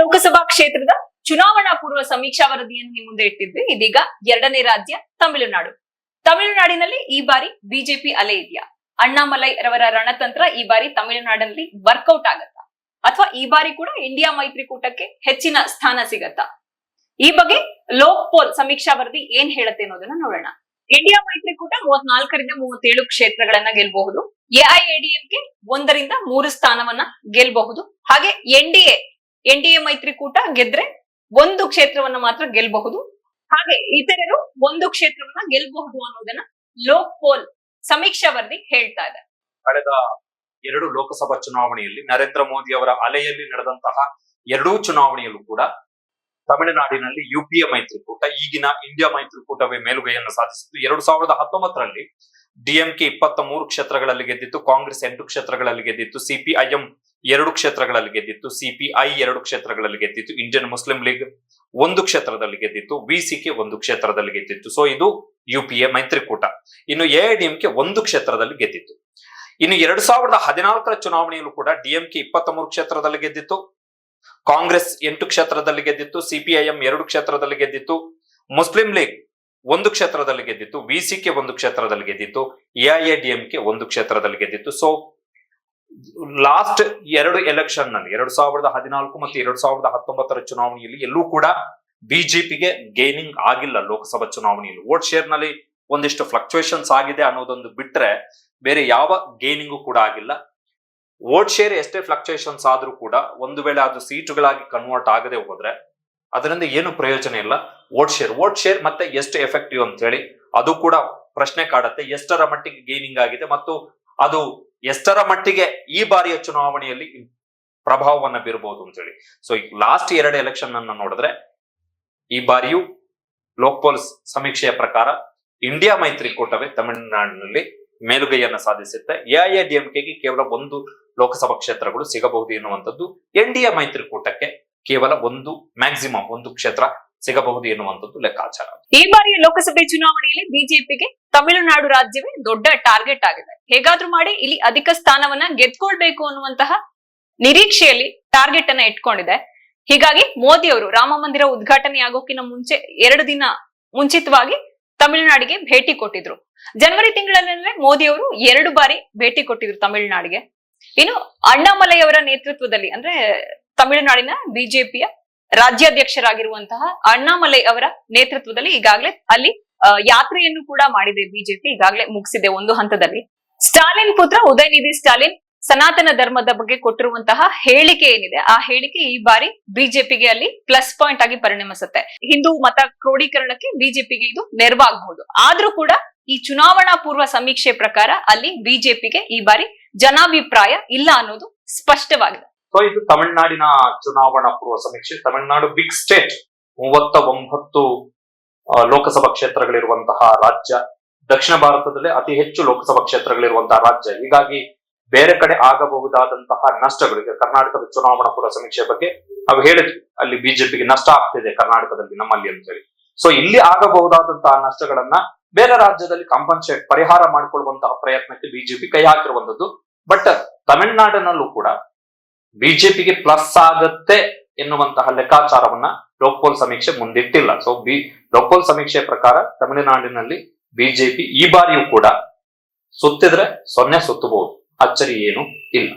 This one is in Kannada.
ಲೋಕಸಭಾ ಕ್ಷೇತ್ರದ ಚುನಾವಣಾ ಪೂರ್ವ ಸಮೀಕ್ಷಾ ವರದಿಯನ್ನು ನಿಮ್ಮ ಮುಂದೆ ಇಟ್ಟಿದ್ವಿ. ಇದೀಗ ಎರಡನೇ ರಾಜ್ಯ ತಮಿಳುನಾಡು. ತಮಿಳುನಾಡಿನಲ್ಲಿ ಈ ಬಾರಿ ಬಿಜೆಪಿ ಅಲೆ ಇದೆಯಾ? ಅಣ್ಣಾಮಲೈ ರವರ ರಣತಂತ್ರ ಈ ಬಾರಿ ತಮಿಳುನಾಡಿನಲ್ಲಿ ವರ್ಕೌಟ್ ಆಗತ್ತಾ? ಅಥವಾ ಈ ಬಾರಿ ಕೂಡ ಇಂಡಿಯಾ ಮೈತ್ರಿಕೂಟಕ್ಕೆ ಹೆಚ್ಚಿನ ಸ್ಥಾನ ಸಿಗತ್ತಾ? ಈ ಬಗ್ಗೆ ಲೋಕ್ ಪೋಲ್ ಸಮೀಕ್ಷಾ ವರದಿ ಏನ್ ಹೇಳುತ್ತೆ ಅನ್ನೋದನ್ನ ನೋಡೋಣ. ಇಂಡಿಯಾ ಮೈತ್ರಿಕೂಟ ಮೂವತ್ನಾಲ್ಕರಿಂದ ಮೂವತ್ತೇಳು ಕ್ಷೇತ್ರಗಳನ್ನ ಗೆಲ್ಲಬಹುದು ಎಐಎಡಿಎಂಕೆ ಒಂದರಿಂದ ಮೂರು ಸ್ಥಾನವನ್ನ ಗೆಲ್ಲಬಹುದು ಹಾಗೆ N D N D A ಮೈತ್ರಿಕೂಟ ಗೆದ್ರೆ ಒಂದು ಕ್ಷೇತ್ರವನ್ನ ಮಾತ್ರ ಗೆಲ್ಲಬಹುದು ಹಾಗೆ ಇತರರು ಒಂದು ಕ್ಷೇತ್ರವನ್ನ ಗೆಲ್ಲಬಹುದು ಅನ್ನೋದನ್ನ ಲೋಕ್ ಪೋಲ್ ಸಮೀಕ್ಷಾ ವರದಿ ಹೇಳ್ತಾ ಇದೆ. ಕಳೆದ ಎರಡು ಲೋಕಸಭಾ ಚುನಾವಣೆಯಲ್ಲಿ ನರೇಂದ್ರ ಮೋದಿ ಅವರ ಅಲೆಯಲ್ಲಿ ನಡೆದಂತಹ ಎರಡೂ ಚುನಾವಣೆಯಲ್ಲೂ ಕೂಡ ತಮಿಳುನಾಡಿನಲ್ಲಿ ಯುಪಿಎ ಮೈತ್ರಿಕೂಟ, ಈಗಿನ ಇಂಡಿಯಾ ಮೈತ್ರಿಕೂಟವೇ ಮೇಲುಗೈಯನ್ನು ಸಾಧಿಸಿತ್ತು ಎರಡು ಸಾವಿರದ ಹತ್ತೊಂಬತ್ತರಲ್ಲಿ ಡಿಎಂಕೆ ಇಪ್ಪತ್ತ ಮೂರು ಕ್ಷೇತ್ರಗಳಲ್ಲಿ ಗೆದ್ದಿತ್ತು, ಕಾಂಗ್ರೆಸ್ ಎಂಟು ಕ್ಷೇತ್ರಗಳಲ್ಲಿ ಗೆದ್ದಿತ್ತು ಸಿಪಿಐಎಂ ಎರಡು ಕ್ಷೇತ್ರಗಳಲ್ಲಿ ಗೆದ್ದಿತ್ತು ಸಿಪಿಐ ಎರಡು ಕ್ಷೇತ್ರಗಳಲ್ಲಿ ಗೆದ್ದಿತ್ತು ಇಂಡಿಯನ್ ಮುಸ್ಲಿಂ ಲೀಗ್ ಒಂದು ಕ್ಷೇತ್ರದಲ್ಲಿ ಗೆದ್ದಿತ್ತು ವಿಸಿಕೆ ಒಂದು ಕ್ಷೇತ್ರದಲ್ಲಿ ಗೆದ್ದಿತ್ತು. ಸೊ ಇದು ಯುಪಿಎ ಮೈತ್ರಿಕೂಟ. ಇನ್ನು ಎಐಡಿಎಂಕೆ ಒಂದು ಕ್ಷೇತ್ರದಲ್ಲಿ ಗೆದ್ದಿತ್ತು. ಇನ್ನು ಎರಡ್ ಸಾವಿರದ ಹದಿನಾಲ್ಕರ ಚುನಾವಣೆಯಲ್ಲೂ ಕೂಡ ಡಿಎಂಕೆ ಇಪ್ಪತ್ತ ಮೂರು ಕ್ಷೇತ್ರದಲ್ಲಿ ಗೆದ್ದಿತ್ತು, ಕಾಂಗ್ರೆಸ್ ಎಂಟು ಕ್ಷೇತ್ರದಲ್ಲಿ ಗೆದ್ದಿತ್ತು ಸಿಪಿಐಎಂ ಎರಡು ಕ್ಷೇತ್ರದಲ್ಲಿ ಗೆದ್ದಿತ್ತು ಮುಸ್ಲಿಂ ಲೀಗ್ ಒಂದು ಕ್ಷೇತ್ರದಲ್ಲಿ ಗೆದ್ದಿತ್ತು ವಿಸಿಕೆ ಒಂದು ಕ್ಷೇತ್ರದಲ್ಲಿ ಗೆದ್ದಿತ್ತು ಎಐಎಡಿಎಂಕೆ ಒಂದು ಕ್ಷೇತ್ರದಲ್ಲಿ ಗೆದ್ದಿತ್ತು. ಸೊ ಲಾಸ್ಟ್ ಎರಡು ಎಲೆಕ್ಷನ್ನಲ್ಲಿ, ಎರಡ್ ಸಾವಿರದ ಹದಿನಾಲ್ಕು ಮತ್ತು ಎರಡ್ ಸಾವಿರದ ಹತ್ತೊಂಬತ್ತರ ಚುನಾವಣೆಯಲ್ಲಿ ಎಲ್ಲೂ ಕೂಡ ಬಿಜೆಪಿಗೆ ಗೇನಿಂಗ್ ಆಗಿಲ್ಲ ಲೋಕಸಭಾ ಚುನಾವಣೆಯಲ್ಲಿ. ವೋಟ್ ಶೇರ್ನಲ್ಲಿ ಒಂದಿಷ್ಟು ಫ್ಲಕ್ಚುಯೇಷನ್ಸ್ ಆಗಿದೆ ಅನ್ನೋದೊಂದು ಬಿಟ್ರೆ ಬೇರೆ ಯಾವ ಗೇನಿಂಗು ಕೂಡ ಆಗಿಲ್ಲ. ವೋಟ್ ಶೇರ್ ಎಷ್ಟೇ ಫ್ಲಕ್ಚುಯೇಷನ್ಸ್ ಆದ್ರೂ ಕೂಡ ಒಂದು ವೇಳೆ ಅದು ಸೀಟುಗಳಾಗಿ ಕನ್ವರ್ಟ್ ಆಗದೆ ಹೋದ್ರೆ ಅದರಿಂದ ಏನು ಪ್ರಯೋಜನ ಇಲ್ಲ. ವೋಟ್ ಶೇರ್ ವೋಟ್ ಶೇರ್ ಮತ್ತೆ ಎಷ್ಟು ಎಫೆಕ್ಟಿವ್ ಅಂತ ಹೇಳಿ ಅದು ಕೂಡ ಪ್ರಶ್ನೆ ಕಾಡತ್ತೆ. ಎಷ್ಟರ ಮಟ್ಟಿಗೆ ಗೇನಿಂಗ್ ಆಗಿದೆ ಮತ್ತು ಅದು ಎಷ್ಟರ ಮಟ್ಟಿಗೆ ಈ ಬಾರಿಯ ಚುನಾವಣೆಯಲ್ಲಿ ಪ್ರಭಾವವನ್ನ ಬೀರಬಹುದು ಅಂತ ಹೇಳಿ. ಸೊ ಲಾಸ್ಟ್ ಎರಡು ಎಲೆಕ್ಷನ್ ಅನ್ನ ನೋಡಿದ್ರೆ, ಈ ಬಾರಿಯೂ ಲೋಕ್ಪಾಲ್ ಸಮೀಕ್ಷೆಯ ಪ್ರಕಾರ ಇಂಡಿಯಾ ಮೈತ್ರಿಕೂಟವೇ ತಮಿಳುನಾಡಿನಲ್ಲಿ ಮೇಲುಗೈಯನ್ನ ಸಾಧಿಸುತ್ತೆ. ಎಐಎಡಿಎಂಕೆಗೆ ಕೇವಲ ಒಂದು ಲೋಕಸಭಾ ಕ್ಷೇತ್ರಗಳು ಸಿಗಬಹುದು ಎನ್ನುವಂಥದ್ದು, ಎನ್ ಡಿ ಎ ಮೈತ್ರಿಕೂಟಕ್ಕೆ ಕೇವಲ ಒಂದು ಮ್ಯಾಕ್ಸಿಮಮ್ ಒಂದು ಕ್ಷೇತ್ರ ಸಿಗಬಹುದು ಎನ್ನುವಂಥದ್ದು ಲೆಕ್ಕಾಚಾರ. ಈ ಬಾರಿಯ ಲೋಕಸಭೆ ಚುನಾವಣೆಯಲ್ಲಿ ಬಿಜೆಪಿಗೆ ತಮಿಳುನಾಡು ರಾಜ್ಯವೇ ದೊಡ್ಡ ಟಾರ್ಗೆಟ್ ಆಗಿದೆ. ಹೇಗಾದ್ರೂ ಮಾಡಿ ಇಲ್ಲಿ ಅಧಿಕ ಸ್ಥಾನವನ್ನ ಗೆದ್ಕೊಳ್ಬೇಕು ಅನ್ನುವಂತಹ ನಿರೀಕ್ಷೆಯಲ್ಲಿ ಟಾರ್ಗೆಟ್ ಅನ್ನ ಇಟ್ಕೊಂಡಿದೆ. ಹೀಗಾಗಿ ಮೋದಿ ಅವರು ರಾಮ ಮಂದಿರ ಉದ್ಘಾಟನೆ ಆಗೋಕಿನ ಮುಂಚೆ ಎರಡು ದಿನ ಮುಂಚಿತವಾಗಿ ತಮಿಳುನಾಡಿಗೆ ಭೇಟಿ ಕೊಟ್ಟಿದ್ರು. ಜನವರಿ ತಿಂಗಳಲ್ಲೇ ಮೋದಿ ಅವರು ಎರಡು ಬಾರಿ ಭೇಟಿ ಕೊಟ್ಟಿದ್ರು ತಮಿಳುನಾಡಿಗೆ. ಇನ್ನು ಅಣ್ಣಾಮಲೈ ಅವರ ನೇತೃತ್ವದಲ್ಲಿ ಅಂದ್ರೆ ತಮಿಳುನಾಡಿನ ಬಿಜೆಪಿಯ ರಾಜ್ಯಾಧ್ಯಕ್ಷರಾಗಿರುವಂತಹ ಅಣ್ಣಾಮಲೈ ಅವರ ನೇತೃತ್ವದಲ್ಲಿ ಈಗಾಗಲೇ ಅಲ್ಲಿ ಯಾತ್ರೆಯನ್ನು ಕೂಡ ಮಾಡಿದೆ ಬಿಜೆಪಿ, ಈಗಾಗಲೇ ಮುಗಿಸಿದೆ ಒಂದು ಹಂತದಲ್ಲಿ. ಸ್ಟಾಲಿನ್ ಪುತ್ರ ಉದಯನಿಧಿ ಸ್ಟಾಲಿನ್ ಸನಾತನ ಧರ್ಮದ ಬಗ್ಗೆ ಕೊಟ್ಟಿರುವಂತಹ ಹೇಳಿಕೆ ಏನಿದೆ, ಆ ಹೇಳಿಕೆ ಈ ಬಾರಿ ಬಿಜೆಪಿಗೆ ಅಲ್ಲಿ ಪ್ಲಸ್ ಪಾಯಿಂಟ್ ಆಗಿ ಪರಿಣಮಿಸುತ್ತೆ. ಹಿಂದೂ ಮತ ಕ್ರೋಢೀಕರಣಕ್ಕೆ ಬಿಜೆಪಿಗೆ ಇದು ನೆರವಾಗಬಹುದು ಆದ್ರೂ ಕೂಡ ಈ ಚುನಾವಣಾ ಪೂರ್ವ ಸಮೀಕ್ಷೆ ಪ್ರಕಾರ ಅಲ್ಲಿ ಬಿಜೆಪಿಗೆ ಈ ಬಾರಿ ಜನಾಭಿಪ್ರಾಯ ಇಲ್ಲ ಅನ್ನೋದು ಸ್ಪಷ್ಟವಾಗಿದೆ. ಸೊ ಇದು ತಮಿಳುನಾಡಿನ ಚುನಾವಣಾ ಪೂರ್ವ ಸಮೀಕ್ಷೆ. ತಮಿಳುನಾಡು ಬಿಗ್ ಸ್ಟೇಟ್ ಮೂವತ್ತ ಒಂಬತ್ತು ಲೋಕಸಭಾ ಕ್ಷೇತ್ರಗಳಿರುವಂತಹ ರಾಜ್ಯ. ದಕ್ಷಿಣ ಭಾರತದಲ್ಲೇ ಅತಿ ಹೆಚ್ಚು ಲೋಕಸಭಾ ಕ್ಷೇತ್ರಗಳಿರುವಂತಹ ರಾಜ್ಯ. ಹೀಗಾಗಿ ಬೇರೆ ಕಡೆ ಆಗಬಹುದಾದಂತಹ ನಷ್ಟಗಳು ಕರ್ನಾಟಕದ ಚುನಾವಣಾ ಪೂರ್ವ ಸಮೀಕ್ಷೆ ಬಗ್ಗೆ ನಾವು ಹೇಳಿದ್ವಿ. ಅಲ್ಲಿ ಬಿಜೆಪಿಗೆ ನಷ್ಟ ಆಗ್ತಿದೆ ಕರ್ನಾಟಕದಲ್ಲಿ ನಮ್ಮಲ್ಲಿ ಅಂತ ಹೇಳಿ. ಸೊ ಇಲ್ಲಿ ಆಗಬಹುದಾದಂತಹ ನಷ್ಟಗಳನ್ನ ಬೇರೆ ರಾಜ್ಯದಲ್ಲಿ ಕಾಂಪನ್ಸೇಟ್ ಪರಿಹಾರ ಮಾಡಿಕೊಳ್ಳುವಂತಹ ಪ್ರಯತ್ನಕ್ಕೆ ಬಿಜೆಪಿ ಕೈ ಹಾಕಿರುವಂತದ್ದು ಬಟ್ ತಮಿಳುನಾಡಿನಲ್ಲೂ ಕೂಡ ಬಿಜೆಪಿಗೆ ಪ್ಲಸ್ ಆಗತ್ತೆ ಎನ್ನುವಂತಹ ಲೆಕ್ಕಾಚಾರವನ್ನ ಲೋಕ್ಪೋಲ್ ಸಮೀಕ್ಷೆ ಮುಂದಿಟ್ಟಿಲ್ಲ. ಸೊ ಬಿ ಲೋಕ್ಪೋಲ್ ಸಮೀಕ್ಷೆಯ ಪ್ರಕಾರ ತಮಿಳುನಾಡಿನಲ್ಲಿ ಬಿಜೆಪಿ ಈ ಬಾರಿಯೂ ಕೂಡ ಸುತ್ತಿದ್ರೆ ಸೊನ್ನೆ ಸುತ್ತಬಹುದು ಅಚ್ಚರಿ ಏನು ಇಲ್ಲ.